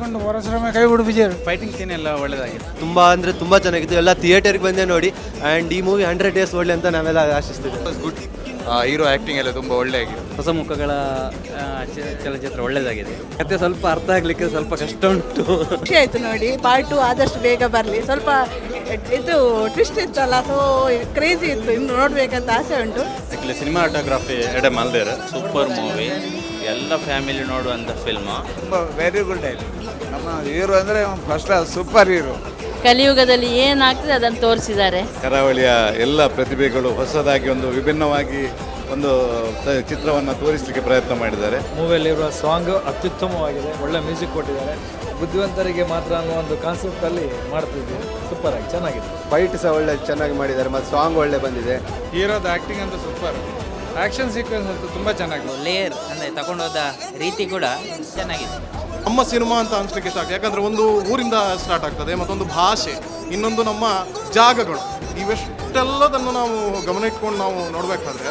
Kasaragod Vijay fighting scene ಎಲ್ಲ ಒಳ್ಳೇದಾಗಿದೆ ತುಂಬ ಅಂದರೆ ತುಂಬ ಚೆನ್ನಾಗಿತ್ತು. ಎಲ್ಲ ಥಿಯೇಟರ್ಗೆ ಬಂದೆ ನೋಡಿ. ಆ್ಯಂಡ್ ಈ ಮೂವಿ ಹಂಡ್ರೆಡ್ ಡೇಸ್ ಒಳ್ಳೆ ಅಂತ ನಾವೆಲ್ಲ ಆಶಿಸ್ತೀವಿ ಗುಡ್ ಹೀರೋ ಆ್ಯಕ್ಟಿಂಗ್ ಎಲ್ಲ ತುಂಬ ಒಳ್ಳೆ ಆಗಿದೆ ಹೊಸ ಮುಖಗಳ ಚಲನಚಿತ್ರ ಒಳ್ಳೆದಾಗಿದೆ. ಒಳ್ಳೆಯದಾಗಿದೆ ಮತ್ತೆ ಸ್ವಲ್ಪ ಅರ್ಥ ಆಗ್ಲಿಕ್ಕೆ ಸ್ವಲ್ಪ ಕಷ್ಟ ಉಂಟು. ಖುಷಿ ಆಯ್ತು ನೋಡಿ. ಪಾರ್ಟ್ ಟು ಆದಷ್ಟು ಬೇಗ ಬರಲಿ. ಸ್ವಲ್ಪ ಇದು ಟ್ವಿಸ್ಟ್ ಇತ್ತಲ್ಲ ಸೊ ಕ್ರೇಜಿ ಇತ್ತು. ಇನ್ನು ನೋಡ್ಬೇಕಂತ ಆಸೆ ಉಂಟು. ಸಿನಿಮಾಟೋಗ್ರಫಿ ಎಡೆ ಮಲ್ದೇರ. ಸೂಪರ್ ಮೂವಿ ಎಲ್ಲ ಫ್ಯಾಮಿಲಿ ನೋಡುವಂಥ ಫಿಲ್ಮ್ ತುಂಬ ವೆರಿ ಗುಡ್ ಆಗಿದೆ ನಮ್ಮ ಹೀರೋ ಅಂದರೆ ಫಸ್ಟ್ ಸೂಪರ್ ಹೀರೋ ಕಲಿಯುಗದಲ್ಲಿ ಏನಾಗ್ತದೆ ಅದನ್ನು ತೋರಿಸಿದ್ದಾರೆ? ಕರಾವಳಿಯ ಎಲ್ಲ ಪ್ರತಿಭೆಗಳು ಹೊಸದಾಗಿ ಒಂದು ವಿಭಿನ್ನವಾಗಿ ಒಂದು ಚಿತ್ರವನ್ನು ತೋರಿಸಲಿಕ್ಕೆ ಪ್ರಯತ್ನ ಮಾಡಿದ್ದಾರೆ. ಮೂವಿಯಲ್ಲಿರುವ ಸಾಂಗ್ ಅತ್ಯುತ್ತಮವಾಗಿದೆ ಒಳ್ಳೆ ಮ್ಯೂಸಿಕ್ ಕೊಟ್ಟಿದ್ದಾರೆ. ಬುದ್ಧಿವಂತರಿಗೆ ಮಾತ್ರ ಅನ್ನೋ ಒಂದು ಕಾನ್ಸೆಪ್ಟಲ್ಲಿ ಮಾಡ್ತಿದ್ದೀವಿ ಸೂಪರ್ ಆಗಿ ಚೆನ್ನಾಗಿದೆ. ಫೈಟ್ ಸಹ ಒಳ್ಳೆ ಚೆನ್ನಾಗಿ ಮಾಡಿದ್ದಾರೆ ಮತ್ತು ಸಾಂಗ್ ಒಳ್ಳೆ ಬಂದಿದೆ. ಹೀರೋದ ಆಕ್ಟಿಂಗ್ ಅಂತ ಸೂಪರ್ ಆ್ಯಕ್ಷನ್ ಸೀಕ್ವೆನ್ಸ್ ಅಂತೂ ತುಂಬ ಚೆನ್ನಾಗಿದೆ. ಲೇಯರ್ ಅಂದರೆ ತಗೊಂಡೋದ ರೀತಿ ಕೂಡ ಚೆನ್ನಾಗಿದೆ. ನಮ್ಮ ಸಿನಿಮಾ ಅಂತ ಅನ್ಸ್ಲಿಕ್ಕೆ ಸಾಕು ಯಾಕಂದ್ರೆ ಒಂದು ಊರಿಂದ ಸ್ಟಾರ್ಟ್ ಆಗ್ತದೆ ಮತ್ತೊಂದು ಭಾಷೆ ಇನ್ನೊಂದು ನಮ್ಮ ಜಾಗಗಳು. ಇವೆಷ್ಟೆಲ್ಲದನ್ನು ನಾವು ಗಮನ ಇಟ್ಕೊಂಡು ನಾವು ನೋಡಬೇಕಾದ್ರೆ